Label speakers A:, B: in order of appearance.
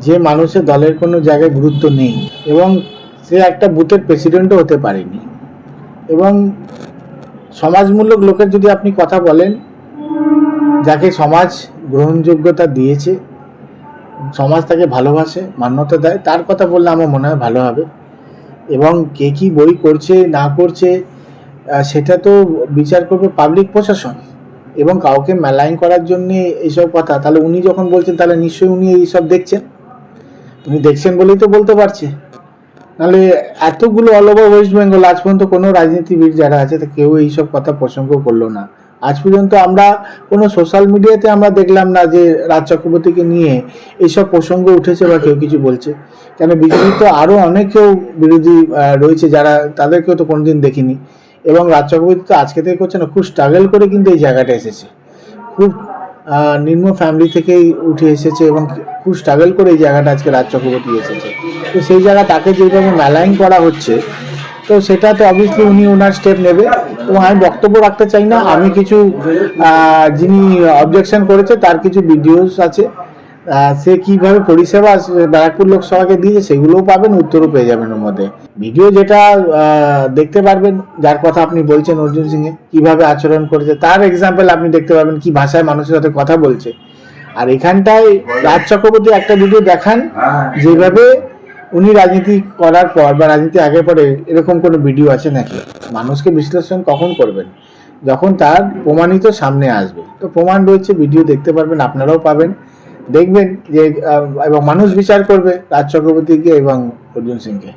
A: যে মানুষের দলের কোনো জায়গায় গুরুত্ব নেই এবং সে একটা বুথের প্রেসিডেন্টও হতে পারেনি। এবং সমাজমূলক লোকের যদি আপনি কথা বলেন, যাকে সমাজ গ্রহণযোগ্যতা দিয়েছে, সমাজ তাকে ভালোবাসে, মান্যতা দেয়, তার কথা বললে আমার মনে হয় ভালো হবে। এবং কে কী বই করছে, না করছে সেটা তো বিচার করবে পাবলিক প্রশাসন। এবং কাউকে মেলাইন করার জন্যে এইসব কথা, তাহলে উনি যখন বলছেন, তাহলে নিশ্চয়ই উনি এইসব দেখছেন। উনি দেখছেন বলেই তো বলতে পারছে। নাহলে এতগুলো অল ওভার ওয়েস্ট বেঙ্গল আজ পর্যন্ত কোনো রাজনীতিবিদ যারা আছে, তা কেউ এইসব কথা প্রসঙ্গ করল না। আজ পর্যন্ত আমরা কোনো সোশ্যাল মিডিয়াতে আমরা দেখলাম না যে রাজ চক্রবর্তীকে নিয়ে এইসব প্রসঙ্গ উঠেছে বা কেউ কিছু বলছে। কেন বিজেপি তো আরও অনেকেও বিরোধী রয়েছে যারা, তাদেরকেও তো কোনোদিন দেখিনি। এবং রাজ চক্রবর্তী তো আজকে থেকে করছে না, খুব স্ট্রাগল করে কিন্তু এই জায়গাটা এসেছে। খুব নিম্ন ফ্যামিলি থেকেই উঠে এসেছে এবং খুব স্ট্রাগল করে এই জায়গাটা আজকে রাজ চক্রবর্তী এসেছে। তো সেই জায়গা তাকে যেভাবে ম্যালাইন করা হচ্ছে, তো সেটা তো অবভিয়াসলি উনি ওনার স্টেপ নেবে। এবং আমি বক্তব্য রাখতে চাই না, আমি কিছু যিনি অবজেকশন করেছে, তার কিছু ভিডিওস আছে। সে কীভাবে পরিষেবা ব্যারাকপুর লোকসভাকে দিয়েছে সেগুলোও পাবেন, উত্তরও পেয়ে যাবেন ওর মধ্যে। ভিডিও যেটা দেখতে পারবেন, যার কথা আপনি বলছেন অর্জুন সিংয়ে, কীভাবে আচরণ করেছে, তার এক্সাম্পল আপনি দেখতে পাবেন কি ভাষায় মানুষের সাথে কথা বলছে। আর এখানটায় রাজ চক্রবর্তী একটা ভিডিও দেখান, যেভাবে উনি রাজনীতি করার পর বা রাজনীতি আগে পরে এরকম কোনো ভিডিও আছে নাকি? মানুষকে বিশ্লেষণ কখন করবেন? যখন তার প্রমাণিত সামনে আসবে। তো প্রমাণ রয়েছে ভিডিও দেখতে পারবেন, আপনারাও পাবেন। দেখবেন যে এবং মানুষ বিচার করবে রাজ চক্রবর্তীকে এবং অর্জুন সিংকে।